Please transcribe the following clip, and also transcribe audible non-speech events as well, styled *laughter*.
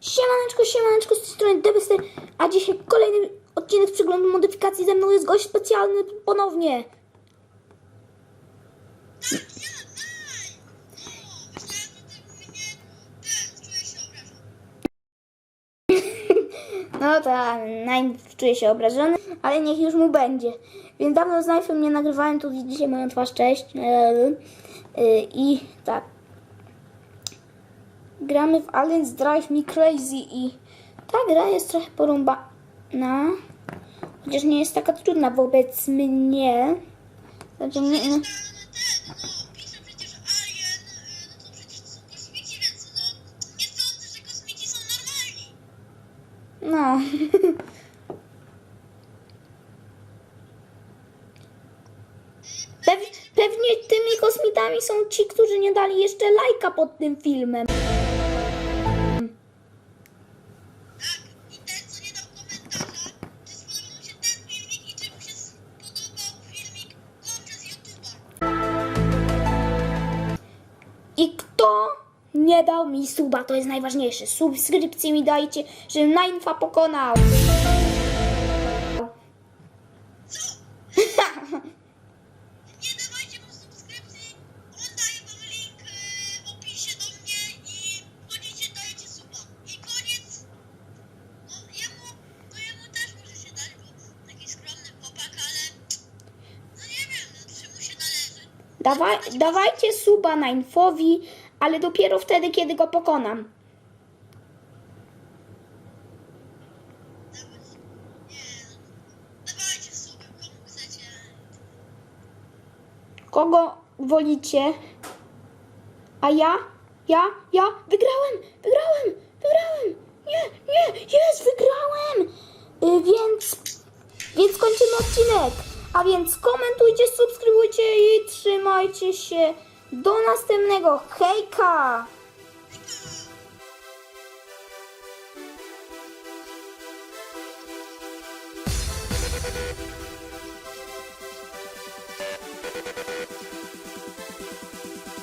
Siemaneczko, siemaneczko, z tej strony Debester, a dzisiaj kolejny odcinek przeglądu modyfikacji. Ze mną jest gość specjalny ponownie. *laughs* No tak, Knife czuje się obrażony, ale niech już mu będzie. Więc dawno z Knife'em nie nagrywałem, tu widzicie moją twarz, cześć. Eee, yy, I tak. Gramy w Aliens Drive Me Crazy i ta gra jest trochę porąbana. Chociaż nie jest taka trudna wobec mnie. Znaczy nie normalni. No. *laughs* Pew, pewnie tymi kosmitami są ci, którzy nie dali jeszcze lajka pod tym filmem. I kto nie dał mi suba, to jest najważniejsze. Subskrypcję mi dajcie, żebym Nainfa pokonał. Dawaj, dawajcie suba Nainfowi, ale dopiero wtedy, kiedy go pokonam. Kogo wolicie? A ja? Ja? Ja? Wygrałem! Wygrałem! Wygrałem! Nie, nie! Jest! Wygrałem! Y, więc... Więc kończymy odcinek. A więc komentujcie, subskrybujcie i trzymajcie się. Do następnego. Hejka!